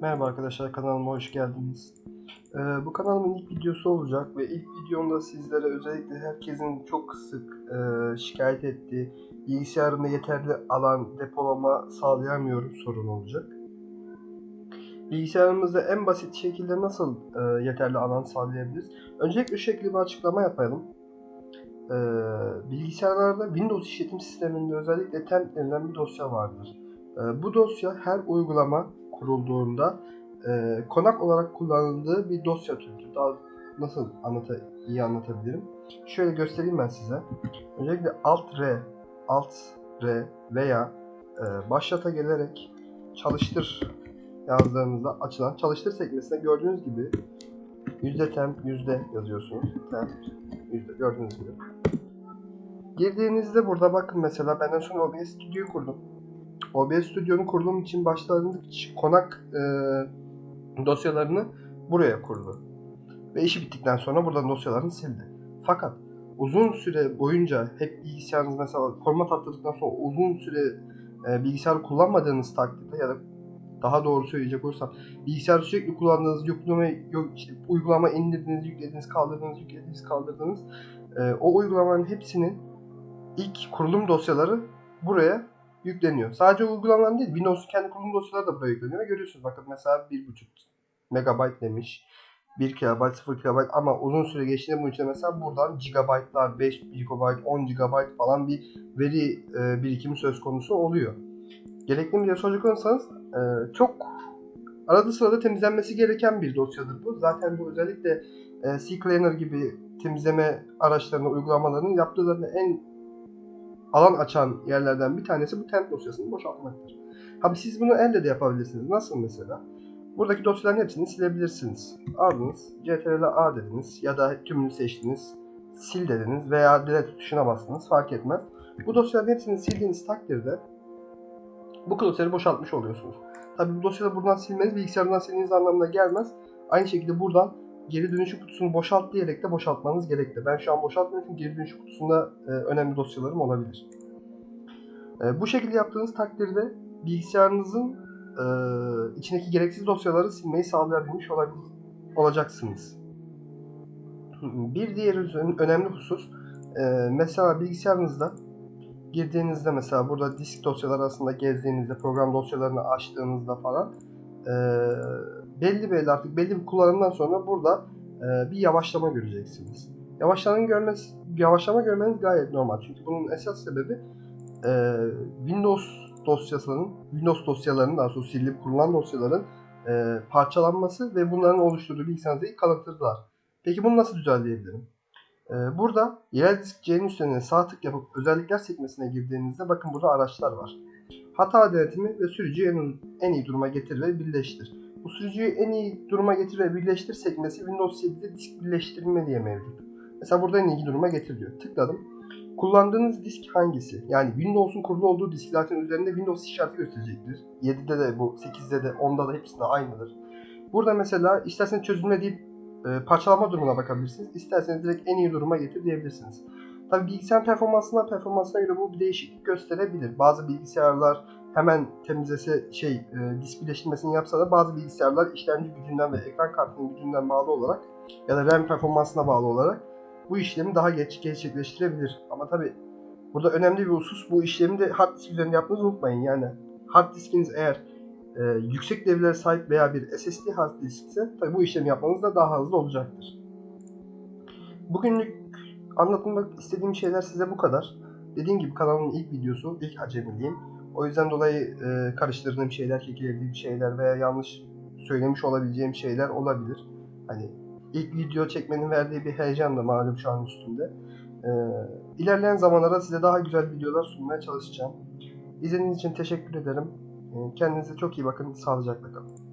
Merhaba arkadaşlar kanalıma hoş geldiniz. Ee, bu kanalımın ilk videosu olacak ve ilk videomda sizlere özellikle herkesin çok sık e, şikayet ettiği bilgisayarımda yeterli alan depolama sağlayamıyorum sorun olacak. Bilgisayarımızda en basit şekilde nasıl e, yeterli alan sağlayabiliriz? Öncelikle şu şekilde bir açıklama yapalım. Ee, bilgisayarlarda Windows işletim sisteminde özellikle temp denilen bir dosya vardır. Ee, bu dosya her uygulama kurulduğunda e, konak olarak kullanıldığı bir dosya türüdür. Daha nasıl anlata iyi anlatabilirim? Şöyle göstereyim ben size. Öncelikle Alt R, Alt R veya e, başlata gelerek çalıştır yazdığınızda açılan çalıştır sekmesinde gördüğünüz gibi yüzde temp yüzde yazıyorsunuz. Temp yüzde gördüğünüz gibi. Girdiğinizde burada bakın mesela benden sonra OBS Studio'yu kurdum. OBS Studio'nu kurduğum için başlarında konak e, dosyalarını buraya kurdu. Ve işi bittikten sonra buradan dosyalarını sildi. Fakat uzun süre boyunca hep bilgisayarınız mesela format attırdıktan sonra uzun süre e, bilgisayar kullanmadığınız takdirde ya da daha doğru söyleyecek olursam bilgisayarı sürekli kullandığınız yükleme, yok, işte, uygulama indirdiniz, yüklediniz, kaldırdınız, yüklediniz, kaldırdınız. E, o uygulamanın hepsinin ilk kurulum dosyaları buraya yükleniyor. Sadece uygulamalar değil, Windows'un kendi kurulum dosyaları da buraya yükleniyor görüyorsunuz bakın mesela 1.5 megabayt demiş. 1 KB, 0 KB ama uzun süre geçtiğinde bunun için mesela buradan gigabaytlar, 5 GB, 10 GB falan bir veri e, birikimi söz konusu oluyor. Gerekli mi diye soracak olursanız e, çok arada sırada temizlenmesi gereken bir dosyadır bu. Zaten bu özellikle e, CCleaner gibi temizleme araçlarını, uygulamalarının yaptığı en alan açan yerlerden bir tanesi bu temp dosyasını boşaltmaktır. Abi siz bunu elde de yapabilirsiniz. Nasıl mesela? Buradaki dosyaların hepsini silebilirsiniz. Aldınız, CTRL A dediniz ya da tümünü seçtiniz, sil dediniz veya delete tuşuna bastınız fark etmez. Bu dosyaların hepsini sildiğiniz takdirde bu dosyaları boşaltmış oluyorsunuz. Tabi bu dosyaları buradan silmeniz bilgisayardan sildiğiniz anlamına gelmez. Aynı şekilde buradan geri dönüşüm kutusunu boşalt diyerek de boşaltmanız gerekli. Ben şu an boşaltmıyorum çünkü geri dönüşüm kutusunda e, önemli dosyalarım olabilir. E, bu şekilde yaptığınız takdirde bilgisayarınızın e, içindeki gereksiz dosyaları silmeyi sağlayabilmiş olabilir, olacaksınız. Bir diğer önemli husus e, mesela bilgisayarınızda girdiğinizde mesela burada disk dosyaları arasında gezdiğinizde program dosyalarını açtığınızda falan e, belli belli artık belli bir kullanımdan sonra burada e, bir yavaşlama göreceksiniz. Yavaşlama görmeniz, yavaşlama görmeniz gayet normal. Çünkü bunun esas sebebi e, Windows dosyasının, Windows dosyalarının daha sonra silip kurulan dosyaların e, parçalanması ve bunların oluşturduğu bilgisayarınızdaki kalıntılar. Peki bunu nasıl düzenleyebilirim? E, burada yerel disk C'nin üstüne sağ tık yapıp özellikler sekmesine girdiğinizde bakın burada araçlar var. Hata denetimi ve sürücüyü en, en iyi duruma getir ve birleştir. Bu sürücüyü en iyi duruma getir ve birleştir sekmesi Windows 7'de disk birleştirme diye mevcut. Mesela burada en iyi duruma getir diyor. Tıkladım. Kullandığınız disk hangisi? Yani Windows'un kurulu olduğu disk zaten üzerinde Windows işareti gösterecektir. 7'de de bu, 8'de de, 10'da da hepsinde aynıdır. Burada mesela isterseniz çözülme deyip e, parçalama durumuna bakabilirsiniz. İsterseniz direkt en iyi duruma getir diyebilirsiniz. Tabi bilgisayar performansına performansına göre bu bir değişiklik gösterebilir. Bazı bilgisayarlar hemen temizlese şey e, disk birleştirmesini yapsa da bazı bilgisayarlar işlemci gücünden ve ekran kartının gücünden bağlı olarak ya da RAM performansına bağlı olarak bu işlemi daha geç gerçekleştirebilir. Ama tabi burada önemli bir husus bu işlemi de hard disk üzerinde yapmanızı unutmayın. Yani hard diskiniz eğer e, yüksek devirlere sahip veya bir SSD hard disk ise tabi bu işlemi yapmanız da daha hızlı olacaktır. Bugünlük anlatmak istediğim şeyler size bu kadar. Dediğim gibi kanalımın ilk videosu, ilk acemiliğim. O yüzden dolayı e, karıştırdığım şeyler, kekelediğim şeyler veya yanlış söylemiş olabileceğim şeyler olabilir. Hani ilk video çekmenin verdiği bir heyecan da malum şu an üstünde. E, ilerleyen zamanlarda size daha güzel videolar sunmaya çalışacağım. İzlediğiniz için teşekkür ederim. E, kendinize çok iyi bakın. Sağlıcakla kalın.